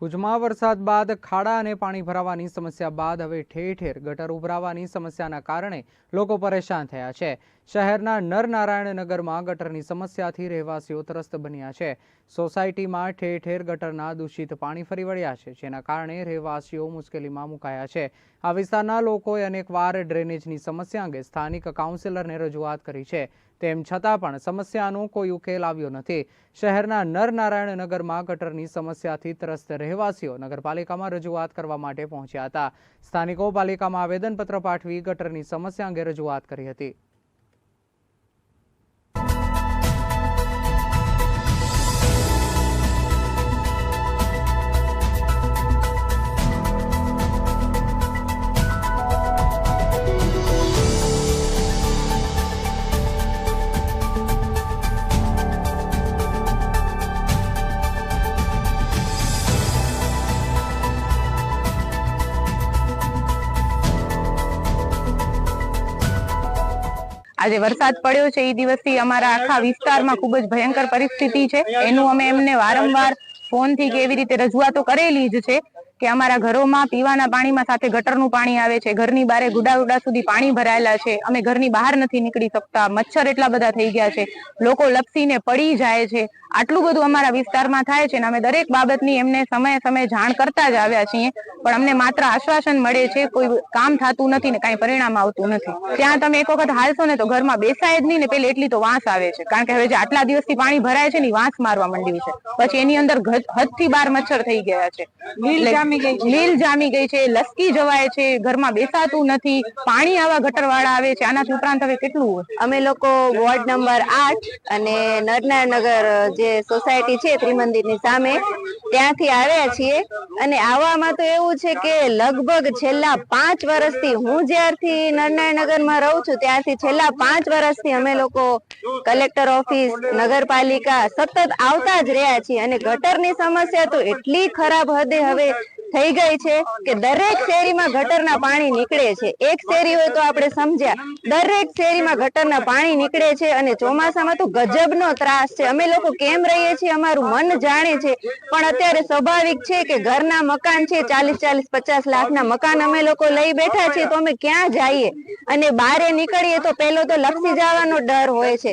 ભુજમાં વરસાદ બાદ ખાડા અને પાણી ભરાવાની સમસ્યા બાદ હવે ઠેર ઠેર ગટર ઉભરાવાની સમસ્યાના કારણે લોકો પરેશાન થયા છે. શહેરના નરનારાયણનગરમાં ગટરની સમસ્યાથી રહેવાસીઓ ત્રસ્ત બન્યા છે. સોસાયટીમાં ઠેર ઠેર ગટરના દૂષિત પાણી ફરી વળ્યા છે, જેના કારણે રહેવાસીઓ મુશ્કેલીમાં મુકાયા છે. આ વિસ્તારના લોકોએ અનેકવાર ડ્રેનેજની સમસ્યા અંગે સ્થાનિક કાઉન્સિલરને રજૂઆત કરી છે. તેમ છતાં પણ સમસ્યાનો કોઈ ઉકેલ આવ્યો નથી. શહેરના નરનારાયણ નગરમાં ગટરની સમસ્યાથી ત્રસ્ત રહેવાસીઓ નગરપાલિકામાં રજૂઆત કરવા માટે પહોંચ્યા હતા. સ્થાનિકો પાલિકામાં આવેદનપત્ર પાઠવી ગટરની સમસ્યા અંગે રજૂઆત કરી હતી. આજે વરસાદ પડ્યો છે એ દિવસથી અમારા આખા વિસ્તારમાં ખૂબ જ ભયંકર પરિસ્થિતિ છે. એનું અમે એમને વારંવાર ફોનથી કે એવી રીતે રજૂઆતો કરેલી જ છે. કે અમારા ઘરોમાં પીવાના પાણીમાં સાથે ગટરનું પાણી આવે છે ઘરની બારે ગુડા ગુડા સુધી પાણી ભરાયેલા છે અમે ઘરની બહાર નથી નીકળી શકતા મચ્છર એટલા બધા થઈ ગયા છે લોકો લપસીને પડી જાય છે આટલું બધું અમારા વિસ્તારમાં થાય છે ને અમે દરેક બાબતની એમને સમયે સમયે જાણ કરતા જ આવ્યા છીએ પણ અમને માત્ર આશ્વાસન મળે છે કોઈ કામ થતું નથી ને કાંઈ પરિણામ આવતું નથી. ત્યાં તમે એક વખત હાલશો ને તો ઘરમાં બેસાય જ નહીં ને પેલી એટલી તો વાંસ આવે છે કારણ કે હવે જે આટલા દિવસથી પાણી ભરાય છે ને વાંસ મારવા માંડ્યું છે પછી એની અંદર હદ- હદથી બાર મચ્છર થઈ ગયા છે. એટલે લીલ જામી ગઈ છે, લસકી જવાય છે, ઘરમાં બેસાતું નથી, પાણી આવા ગટર વાળા આવે છે, આનાથી ઉપરાંત હવે કેટલું અમે લોકો વોર્ડ નંબર આઠ અને નરનાળનગર જે સોસાયટી છે ત્રિમંદિરની સામે, ત્યાંથી આવ્યા છીએ. અને આવવામાં તો એવું છે કે લગભગ છેલ્લા પાંચ વર્ષથી હું જ્યારથી નરનાળનગરમાં રહું છું, ત્યારથી છેલ્લા પાંચ વર્ષથી અમે લોકો કલેક્ટર ઓફિસ, નગરપાલિકા સતત આવતા જ રહ્યા છીએ. અને ગટરની સમસ્યા તો એટલી ખરાબ હદે હવે થઈ ગઈ છે કે દરેક શેરીમાં ગટરના પાણી નીકળે છે. એક શેરી હોય તો આપણે સમજ્યા, દરેક શેરીમાં ગટરના પાણી નીકળે છે અને ચોમાસામાં તો ગજબનો ત્રાસ છે. અમે લોકો કેમ રહીએ છીએ અમારું મન જાણે છે, પણ અત્યારે સ્વાભાવિક છે કે ઘરના મકાન છે, ચાલીસ ચાલીસ, પચાસ લાખના મકાન અમે લોકો લઈ બેઠા છીએ તો અમે ક્યાં જઈએ? અને બારે નીકળીએ તો પેલો તો લપસી જવાનો ડર હોય છે.